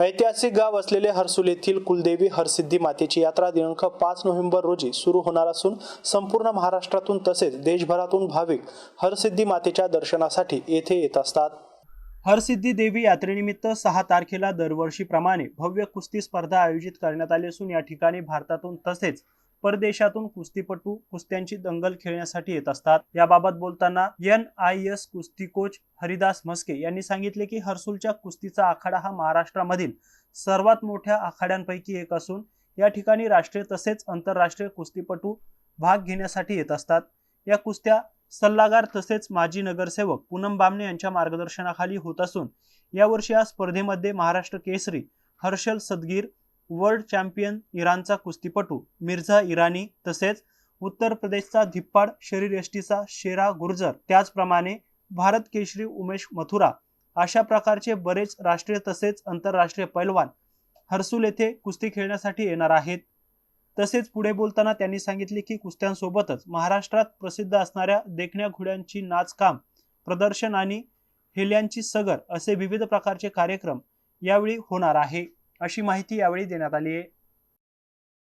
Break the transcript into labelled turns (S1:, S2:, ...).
S1: ऐतिहासिक गाव असलेले हर्सुल येथील कुलदेवी हरसिद्धी मातेची यात्रा दिनांक पाच नोव्हेंबर रोजी सुरू होणार असून संपूर्ण महाराष्ट्रातून तसेच देशभरातून भाविक हरसिद्धी मातेच्या दर्शनासाठी येथे येत असतात. हरसिद्धी देवी यात्रेनिमित्त सहा तारखेला दरवर्षीप्रमाणे भव्य कुस्ती स्पर्धा आयोजित करण्यात आली असून या ठिकाणी भारतातून तसेच परदेशातून कुस्तीपटू कुस्त्यांची दंगल खेळण्यासाठी येत असतात. याबाबत बोलताना एन आय एस कुस्ती कोच हरिदास म्हस्के यांनी सांगितले की हर्सुलच्या कुस्तीचा आखाडा हा महाराष्ट्रामधील सर्वात मोठ्या आखाड्यांपैकी एक असून या ठिकाणी राष्ट्रीय तसेच आंतरराष्ट्रीय कुस्तीपटू भाग घेण्यासाठी येत असतात. या कुस्त्या सल्लागार तसेच माजी नगरसेवक पूनम बामणे यांच्या मार्गदर्शनाखाली होत असून यावर्षी या स्पर्धेमध्ये महाराष्ट्र केसरी हर्षल सदगीर वर्ल्ड चॅम्पियन इराणचा कुस्तीपटू मिर्झा इराणी तसेच उत्तर प्रदेशचा धिप्पाड शरीरयष्टीचा शेरा गुर्जर. त्याचप्रमाणे भारत केशरी उमेश मथुरा अशा प्रकारचे बरेच राष्ट्रीय तसेच आंतरराष्ट्रीय पैलवान हर्सुल येथे कुस्ती खेळण्यासाठी येणार आहेत. तसेच पुढे बोलताना त्यांनी सांगितले की कुस्त्यांसोबतच महाराष्ट्रात प्रसिद्ध असणाऱ्या देखण्या घोड्यांची नाचकाम प्रदर्शन आणि हेल्यांची सगर असे विविध प्रकारचे कार्यक्रम यावेळी होणार आहे. अशी माहिती यावेळी देण्यात आली आहे.